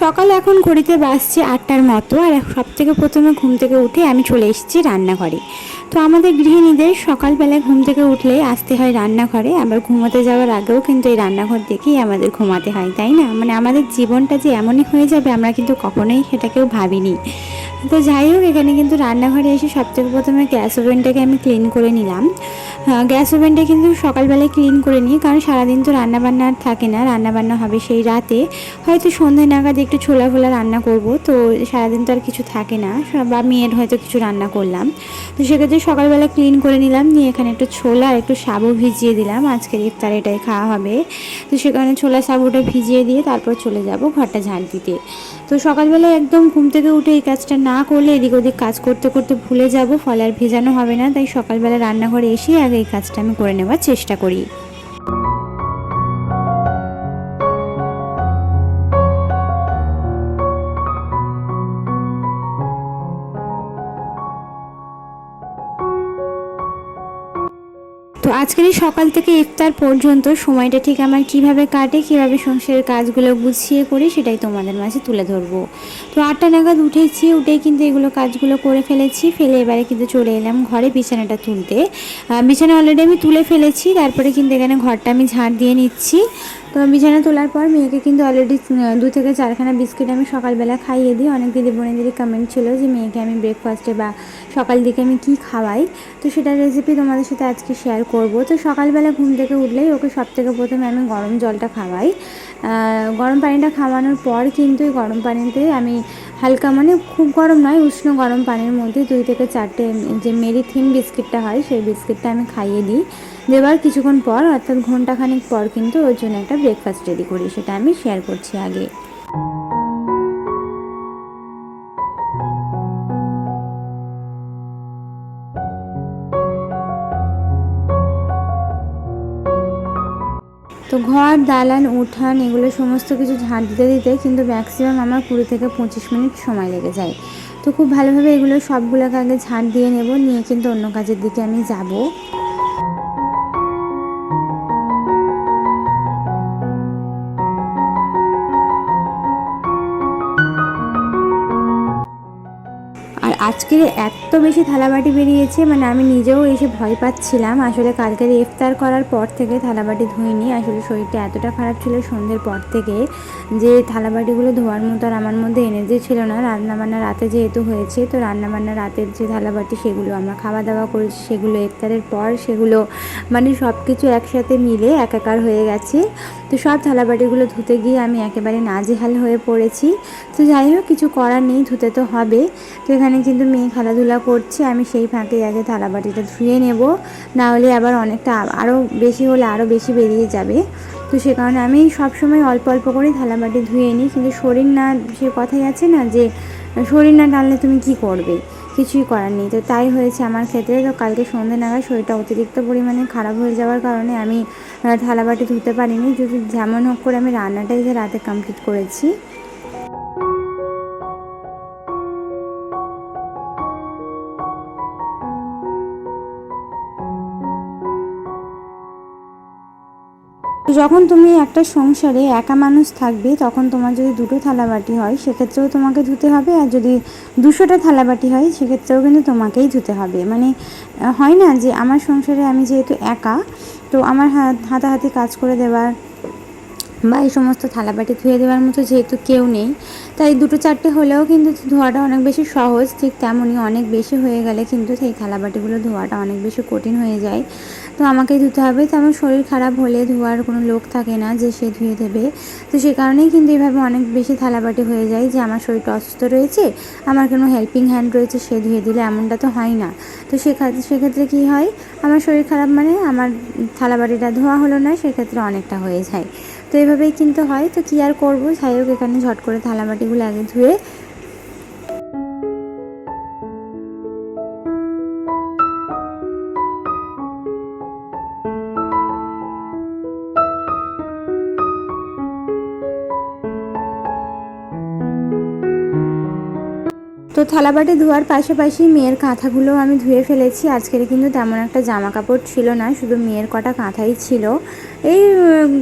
সকাল এখন ঘড়িতে বাসছে আটটার মতো আর সব থেকে প্রথমে ঘুম থেকে উঠে আমি চলে এসেছি রান্নাঘরে। তো আমাদের গৃহিণীদের সকালবেলায় ঘুম থেকে উঠলেই আসতে হয় রান্নাঘরে। আবার ঘুমাতে যাওয়ার আগেও কিন্তু এই রান্নাঘর দেখেই আমাদের ঘুমাতে হয়, তাই না? মানে আমাদের জীবনটা যে এমনই হয়ে যাবে আমরা কিন্তু কখনোই সেটা কেউ ভাবিনি। তো যাই হোক, এখানে কিন্তু রান্নাঘরে এসে সব থেকে প্রথমে গ্যাস ওভেনটাকে আমি ক্লিন করে নিলাম। গ্যাস ওভেনটা কিন্তু সকালবেলায় ক্লিন করে নিই, কারণ সারাদিন তো রান্নাবান্না আর থাকে না, রান্নাবান্না হবে সেই রাতে। হয়তো সন্ধ্যে নাগাদ একটু ছোলা ফোলা রান্না করব, তো সারাদিন তো আর কিছু থাকে না বা মেয়ের হয়তো কিছু রান্না করলাম। তো সেক্ষেত্রে সকালবেলা ক্লিন করে নিলাম, নিয়ে এখানে একটু ছোলা আর একটু সাবু ভিজিয়ে দিলাম, আজকের ইফতার এটাই খাওয়া হবে। তো সেখানে ছোলা সাবুটা ভিজিয়ে দিয়ে তারপর চলে যাব ঘরটা ঝাড় দিতে। তো সকালবেলা একদম ঘুম থেকে উঠে এই কাজটা না করলে এদিক ওদিক কাজ করতে করতে ভুলে যাব, ফলে আর ভেজানো হবে না। তাই সকালবেলা রান্নাঘরে এসে আগে এই কাজটা আমি করে নেওয়ার চেষ্টা করি। তো আজকের এই সকাল থেকে ইফতার পর্যন্ত সময়টা ঠিক আমার কীভাবে কাটে, কীভাবে সংসারের কাজগুলো গুছিয়ে করি সেটাই তোমাদের মাঝে তুলে ধরবো। তো আটটা নাগাদ উঠেছি, উঠেই কিন্তু এগুলো কাজগুলো করে ফেলেছি, ফেলে এবারে কিন্তু চলে এলাম ঘরে বিছানাটা তুলতে। বিছানা অলরেডি আমি তুলে ফেলেছি, তারপরে কিন্তু এখানে ঘরটা আমি ঝাড় দিয়ে নিচ্ছি। তো বিছানা তোলার পর মেয়েকে কিন্তু অলরেডি দু থেকে চারখানা বিস্কিট আমি সকালবেলা খাইয়ে দিই। অনেক দিদি বোনেদেরই কমেন্ট ছিল যে মেয়েকে আমি ব্রেকফাস্টে বা সকাল দিকে আমি কি খাওয়াই? তো সেটা রেসিপি তোমাদের সাথে আজকে শেয়ার করব। তো সকালবেলা ঘুম থেকে উঠলেই ওকে সব থেকে প্রথমে আমি গরম জলটা খাওয়াই। গরম পানিটা খাওয়ানোর পর কিন্তু গরম পানিতে আমি হালকা মানে খুব গরম নয়, উষ্ণ গরম পানির মধ্যে দুই থেকে চারটে যে মেরি থিন বিস্কিটটা হয় সেই বিস্কিটটা আমি খাইয়ে দিই। দেবার কিছুক্ষণ পর, অর্থাৎ ঘন্টাখানেক পর কিন্তু ওর জন্য একটা ব্রেকফাস্ট রেডি করি, সেটা আমি শেয়ার করছি আগে। তো ঘর, দালান, উঠান, এগুলো সমস্ত কিছু ঝাঁট দিতে দিতে কিন্তু ম্যাক্সিমাম আমার কুড়ি থেকে পঁচিশ মিনিট সময় লেগে যায়। তো খুব ভালোভাবে এগুলো সবগুলোকে আগে ঝাঁট দিয়ে নেব, নিয়ে কিন্তু অন্য কাজের দিকে আমি যাব। আজকের এত বেশি থালাবাটি বেরিয়েছে মানে আমি নিজেও এসে ভয় পাচ্ছিলাম। আসলে কালকের ইফতার করার পর থেকে থালাবাটি ধুইনি, আসলে শরীরটা এতটা খারাপ ছিল সন্ধ্যের পর থেকে। যে থালাবাটিগুলো ধোয়ার মতো আর আমার মধ্যে এনার্জি ছিল না, রান্নাবান্না রাতে যেহেতু হয়েছে, তো রান্নাবান্না রাতের যে থালাবাটি সেগুলো আমরা খাওয়া দাওয়া করেছি, সেগুলো ইফতারের পর সেগুলো মানে সব কিছু একসাথে মিলে একাকার হয়ে গেছে। তো সব থালাবাটিগুলো ধুতে গিয়ে আমি একেবারে নাজেহাল হয়ে পড়েছি। তো যাই হোক, কিছু করার নেই, ধুতে তো হবে। তো এখানে কিন্তু মেয়ে খেলাধুলা করছে, আমি সেই ফাঁকে আগে থালাবাটিটা ধুয়ে নেব। না হলে আবার অনেকটা আরও বেশি হলে আরও বেশি বেরিয়ে যাবে। তো সে কারণে আমি সবসময় অল্প অল্প করে থালাবাটি ধুয়ে নিই। কিন্তু শরীর না, সে কথাই আছে না যে, শরীর না টানলে তুমি কি করবে? কিছুই করার নেই। তো তাই হয়েছে আমার ক্ষেত্রে। তো কালকে সন্ধ্যে নাগাদ শরীরটা অতিরিক্ত পরিমাণে খারাপ হয়ে যাওয়ার কারণে আমি থালাবাটি ধুতে পারিনি। যদি যেমন হোক করে আমি রান্নাটাই যে রাতে কমপ্লিট করেছি। যখন তুমি একটা সংসারে একা মানুষ থাকবে, তখন তোমার যদি দুটো থালাবাটি হয়, সেক্ষেত্রেও তোমাকে ধুতে হবে, আর যদি দুশোটা থালাবাটি হয়, সেক্ষেত্রেও কিন্তু তোমাকেই ধুতে হবে। মানে হয় না যে আমার সংসারে আমি যেহেতু একা, তো আমার হাতাহাতি কাজ করে দেওয়ার বা এই সমস্ত থালাবাটি ধুয়ে দেওয়ার মতো যেহেতু কেউ নেই তাই দুটো চারটে হলেও কিন্তু ধোয়াটা অনেক বেশি সহজ, ঠিক তেমনই অনেক বেশি হয়ে গেলে কিন্তু সেই থালাবাটিগুলো ধোয়াটা অনেক বেশি কঠিন হয়ে যায়। তো আমাকেই ধুতে হবে, তেমন শরীর খারাপ হলে ধোয়ার কোনো লোক থাকে না যে সে ধুয়ে দেবে। তো সে কারণেই কিন্তু এভাবে অনেক বেশি থালাবাটি হয়ে যায় যে আমার শরীরটা অসুস্থ রয়েছে, আমার কোনো হেল্পিং হ্যান্ড রয়েছে সে ধুয়ে দিলে এমনটা তো হয় না। তো সেক্ষেত্রে সেক্ষেত্রে কী হয়? আমার শরীর খারাপ মানে আমার থালাবাটিটা ধোয়া হলো না সেক্ষেত্রে অনেকটা হয়ে যায়। তো এভাবেই কিন্তু হয়। তো কী আর করব? যাই হোক, এখানে ঝট করে থালাবাটিগুলো আগে ধুয়ে থালাবাটি ধোয়ার পাশাপাশি মেয়ের কাঁথাগুলো আমি ধুয়ে ফেলেছি। আজকের কিন্তু তেমন একটা জামা কাপড় ছিল না, শুধু মেয়ের কটা কাঁথাই ছিল। এই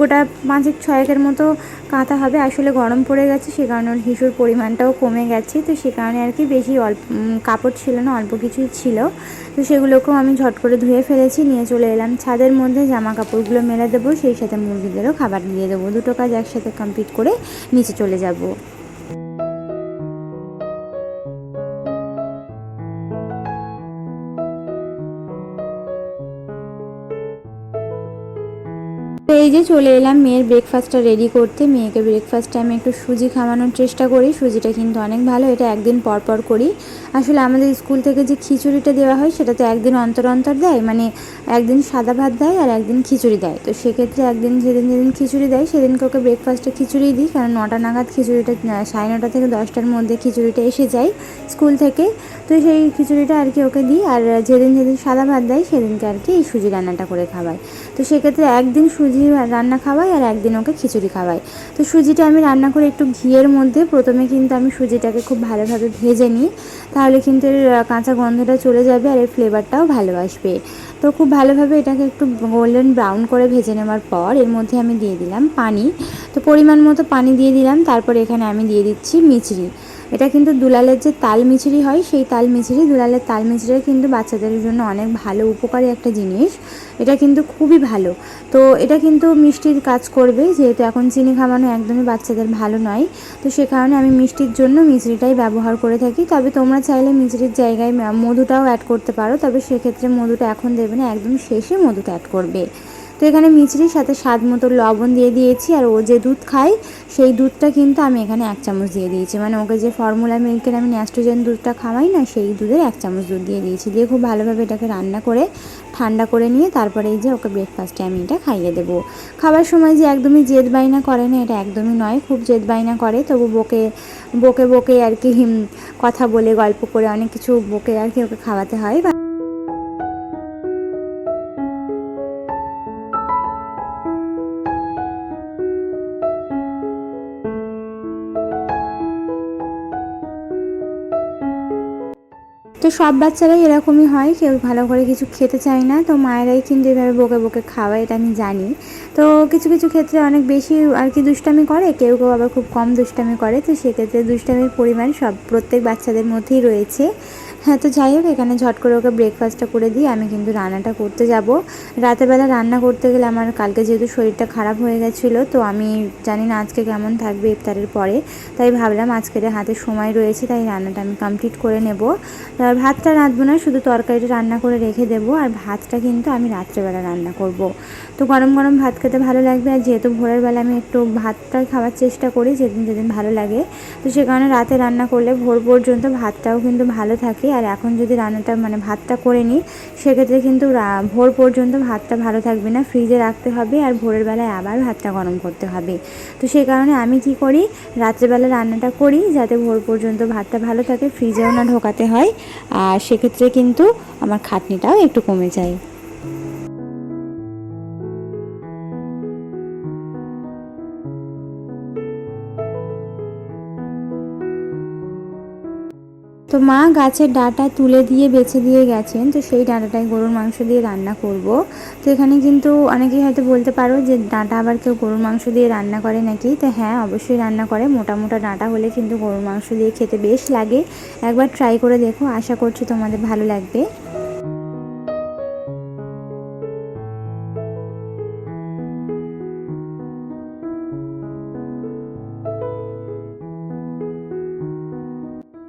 গোটা পাঁচেক ছয়েকের মতো কাঁথা হবে। আসলে গরম পড়ে গেছে, সে কারণে ওর হিসুর পরিমাণটাও কমে গেছে। তো সে কারণে আর কি বেশি অল্প কাপড় ছিল না, অল্প কিছুই ছিল। তো সেগুলোকেও আমি ঝট করে ধুয়ে ফেলেছি, নিয়ে চলে এলাম ছাদের মধ্যে। জামা কাপড়গুলো মেলে দেবো, সেই সাথে মুরগিদেরও খাবার দিয়ে দেবো। দুটো কাজ একসাথে কমপ্লিট করে নিচে চলে যাব। তো এই যে চলে এলাম, মেয়ের ব্রেকফাস্টটা রেডি করতে। মেয়েকে ব্রেকফাস্টে আমি একটু সুজি খাওয়ানোর চেষ্টা করি। সুজিটা কিন্তু অনেক ভালো, এটা একদিন পর পর করি। আসলে আমাদের স্কুল থেকে যে খিচুড়িটা দেওয়া হয়, সেটা তো একদিন অন্তর অন্তর দেয় মানে একদিন সাদা ভাত দেয় আর একদিন খিচুড়ি দেয়। তো সেক্ষেত্রে একদিন যেদিন যেদিন খিচুড়ি দেয়, সেদিনকে ওকে ব্রেকফাস্টে খিচুড়ি দিই, কারণ নটা নাগাদ খিচুড়িটা সাড়ে নটা থেকে দশটার মধ্যে খিচুড়িটা এসে যায় স্কুল থেকে। তো সেই খিচুড়িটা আর কি ওকে দিই, আর যেদিন যেদিন সাদা ভাত দেয়, সেদিনকে আর কি এই সুজি রান্নাটা করে খাওয়াই। তো সেক্ষেত্রে একদিন সুজি রান্না খাওয়াই আর একদিন ওকে খিচুড়ি খাওয়াই। তো সুজিটা আমি রান্না করে একটু ঘিয়ের মধ্যে প্রথমে কিন্তু আমি সুজিটাকে খুব ভালোভাবে ভেজে নিই। তাহলে কিন্তু এর কাঁচা গন্ধটা চলে যাবে আর এর ফ্লেভারটাও ভালো আসবে। তো খুব ভালোভাবে এটাকে একটু গোল্ডেন ব্রাউন করে ভেজে নেওয়ার পর এর মধ্যে আমি দিয়ে দিলাম পানি। তো পরিমাণ মতো পানি দিয়ে দিলাম, তারপর এখানে আমি দিয়ে দিচ্ছি মিচড়ি এটা কিন্তু দুলালের যে তাল মিছরি হয়, সেই তাল মিছরি দুলালের তাল মিছরি কিন্তু বাচ্চাদের জন্য অনেক ভালো, উপকারী একটা জিনিস। এটা কিন্তু খুবই ভালো। তো এটা কিন্তু মিষ্টির কাজ করবে, যেহেতু এখন চিনি খাওয়ানো একদমই বাচ্চাদের ভালো নয়। তো সে কারণে আমি মিষ্টির জন্য মিছরিটাই ব্যবহার করে থাকি। তবে তোমরা চাইলে মিছরির জায়গায় মধুটাও অ্যাড করতে পারো। তবে সেক্ষেত্রে মধুটা এখন দেবে না, একদম শেষে মধুটা অ্যাড করবে। তো এখানে মিচড়ির সাথে স্বাদ মতো লবণ দিয়ে দিয়েছি, আর ও যে দুধ খায়, সেই দুধটা কিন্তু আমি এখানে এক চামচ দিয়ে দিয়েছি। মানে ওকে যে ফর্মুলা মিল্কের আমি ন্যাস্ট্রোজেন দুধটা খাওয়াই না, সেই দুধের এক চামচ দুধ দিয়ে দিয়েছি। দিয়ে খুব ভালোভাবে এটাকে রান্না করে, ঠান্ডা করে নিয়ে তারপরে এই যে ওকে ব্রেকফাস্টে আমি এটা খাইয়ে দেবো। খাবার সময় যে একদমই জেদ বাইনা করে না, এটা একদমই নয়, খুব জেদ বাইনা করে। তবু বকে বকে বকে আর কি কথা বলে, গল্প করে অনেক কিছু বকে আর কি ওকে খাওয়াতে হয়। তো সব বাচ্চারাই এরকমই হয়, কেউ ভালো করে কিছু খেতে চায় না, তো মায়েরাই কিন্তু এভাবে বকে বকে খাওয়ায় এটা আমি জানি। তো কিছু কিছু ক্ষেত্রে অনেক বেশি আর কি দুষ্টামি করে, কেউ কেউ আবার খুব কম দুষ্টামি করে, তো সেক্ষেত্রে দুষ্টামির পরিমাণ সব প্রত্যেক বাচ্চাদের মধ্যেই রয়েছে। হ্যাঁ তো যাই হোক, এখানে ঝট করে ওকে ব্রেকফাস্টটা করে দিই। আমি কিন্তু রান্নাটা করতে যাব। রাতেরবেলা রান্না করতে গেলে আমার কালকে যেহেতু শরীরটা খারাপ হয়ে গেছিল, তো আমি জানি না আজকে কেমন থাকবে ইফতারের পরে। তাই ভাবলাম আজকের হাতে সময় রয়েছে, তাই রান্নাটা আমি কমপ্লিট করে নেব। আর ভাতটা রাঁধবো না, শুধু তরকারিটা রান্না করে রেখে দেবো। আর ভাতটা কিন্তু আমি রাত্রেবেলা রান্না করব। তো গরম গরম ভাত খেতে ভালো লাগবে। আর যেহেতু ভোরের বেলা আমি একটু ভাতটা খাওয়ার চেষ্টা করি, যেদিন যেদিন ভালো লাগে। তো সে কারণে রাতে রান্না করলে ভোর পর্যন্ত ভাতটাও কিন্তু ভালো থাকে। আর এখন যদি রান্নাটা মানে ভাতটা করে নিই, সেক্ষেত্রে কিন্তু ভোর পর্যন্ত ভাতটা ভালো থাকবে না। ফ্রিজে রাখতে হবে, আর ভোরের বেলায় আবার ভাতটা গরম করতে হবে। তো সেই কারণে আমি কি করি, রাত্রেবেলা রান্নাটা করি, যাতে ভোর পর্যন্ত ভাতটা ভালো থাকে, ফ্রিজেও না ঢোকাতে হয়। আর সেক্ষেত্রে কিন্তু আমার খাটনিটাও একটু কমে যায়। তো মা গাছের ডাটা তুলে দিয়ে বেছে দিয়ে গেছেন, তো সেই ডাঁটাটাই গরুর মাংস দিয়ে রান্না করব। তো এখানে কিন্তু অনেকেই হয়তো বলতে পারো যে ডাঁটা আবার কেউ গরুর মাংস দিয়ে রান্না করে নাকি? তো হ্যাঁ অবশ্যই রান্না করে। মোটা মোটা ডাঁটা হলে কিন্তু গরুর মাংস দিয়ে খেতে বেশ লাগে। একবার ট্রাই করে দেখো, আশা করছি তোমাদের ভালো লাগবে।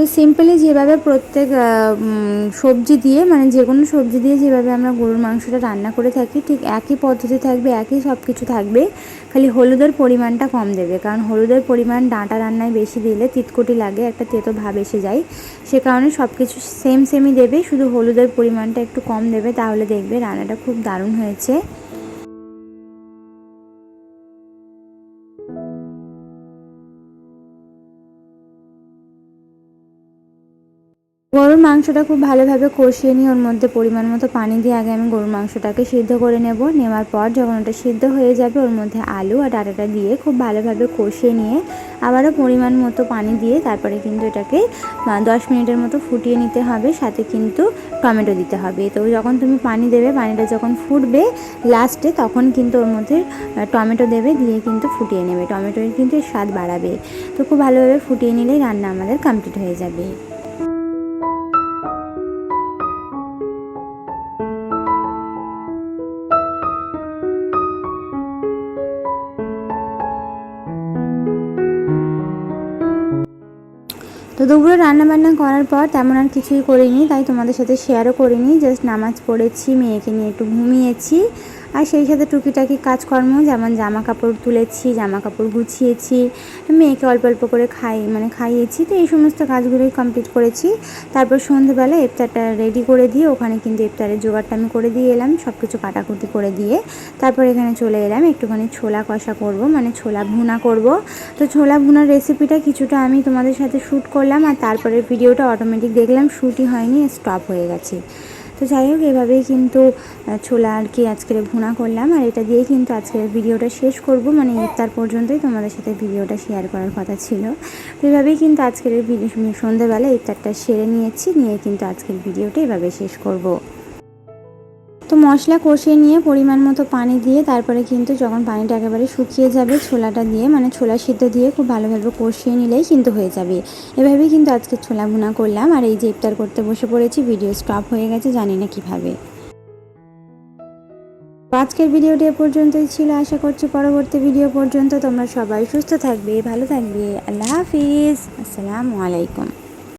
তো সিম্পলি যেভাবে প্রত্যেক সবজি দিয়ে মানে যে কোনো সবজি দিয়ে যেভাবে আমরা গরুর মাংসটা রান্না করে থাকি, ঠিক একই পদ্ধতি থাকবে, একই সব কিছু থাকবে, খালি হলুদের পরিমাণটা কম দেবে। কারণ হলুদের পরিমাণ ডাঁটা রান্নায় বেশি দিলে তিতকুটি লাগে, একটা তেতো ভাব এসে যায়। সে কারণে সব কিছু সেম সেমই দেবে, শুধু হলুদের পরিমাণটা একটু কম দেবে, তাহলে দেখবে রান্নাটা খুব দারুণ হয়েছে। গরুর মাংসটা খুব ভালোভাবে কষিয়ে নিয়ে ওর মধ্যে পরিমাণ মতো পানি দিয়ে আগে আমি গরুর মাংসটাকে সিদ্ধ করে নেব। নেওয়ার পর যখন ওটা সিদ্ধ হয়ে যাবে, ওর মধ্যে আলু আর ডাটাটা দিয়ে খুব ভালোভাবে কষিয়ে নিয়ে আবারও পরিমাণ মতো পানি দিয়ে তারপরে কিন্তু এটাকে দশ মিনিটের মতো ফুটিয়ে নিতে হবে। সাথে কিন্তু টমেটো দিতে হবে। তো যখন তুমি পানি দেবে, পানিটা যখন ফুটবে লাস্টে তখন কিন্তু ওর মধ্যে টমেটো দেবে দিয়ে কিন্তু ফুটিয়ে নেবে। টমেটোর কিন্তু স্বাদ বাড়াবে। তো খুব ভালোভাবে ফুটিয়ে নিলেই রান্না আমাদের কমপ্লিট হয়ে যাবে। দুপুরে রান্না বান্না করার পর তেমন আর কিছুই করিনি, তাই তোমাদের সাথে শেয়ারও করিনি। জাস্ট নামাজ পড়েছি, মেয়েকে নিয়ে একটু ঘুমিয়েছি। আর সেই সাথে টুকিটাকি কাজকর্ম, যেমন জামা কাপড় তুলেছি জামা কাপড় গুছিয়েছি, মেয়েকে অল্প অল্প করে খাই মানে খাইয়েছি, তো এই সমস্ত কাজগুলোই কমপ্লিট করেছি। তারপর সন্ধেবেলা ইফতারটা রেডি করে দিয়ে, ওখানে কিন্তু ইফতারের জোগাড়টা আমি করে দিয়ে এলাম সব কিছু কাটাকুটি করে দিয়ে। তারপর এখানে চলে এলাম, একটুখানি ছোলা কষা করব মানে ছোলা ভুনা করব। তো ছোলা ভুনার রেসিপিটা কিছুটা আমি তোমাদের সাথে শ্যুট করলাম, আর তারপরে ভিডিওটা অটোমেটিক দেখলাম শ্যুটই হয়নি স্টপ হয়ে গেছে। তো যাই হোক, এভাবেই কিন্তু ছোলা আর কি আজকের ভুনা করলাম। আর এটা দিয়েই কিন্তু আজকের ভিডিওটা শেষ করব। মানে ইফতার পর্যন্তই তোমাদের সাথে ভিডিওটা শেয়ার করার কথা ছিল। তো এভাবেই কিন্তু আজকের সন্ধ্যেবেলা ইফতারটা সেরে নিয়েছি। নিয়ে কিন্তু আজকের ভিডিওটা এভাবে শেষ করব। তো মশলা কষিয়ে নিয়ে পরিমাণ মতো পানি দিয়ে তারপরে কিন্তু যখন পানিটা একেবারে শুকিয়ে যাবে, ছোলাটা দিয়ে মানে ছোলা সিদ্ধ দিয়ে খুব ভালোভাবে কষিয়ে নিলেই কিন্তু হয়ে যাবে। এভাবেই কিন্তু আজকে ছোলা ভুনা করলাম। আর এই যে ইফতার করতে বসে পড়েছি, ভিডিও স্টপ হয়ে গেছে, জানি না কীভাবে। আজকের ভিডিওটি এ পর্যন্তই ছিল। আশা করছি পরবর্তী ভিডিও পর্যন্ত তোমরা সবাই সুস্থ থাকবে, ভালো থাকবে। আল্লাহ হাফিজ। আসসালামু আলাইকুম।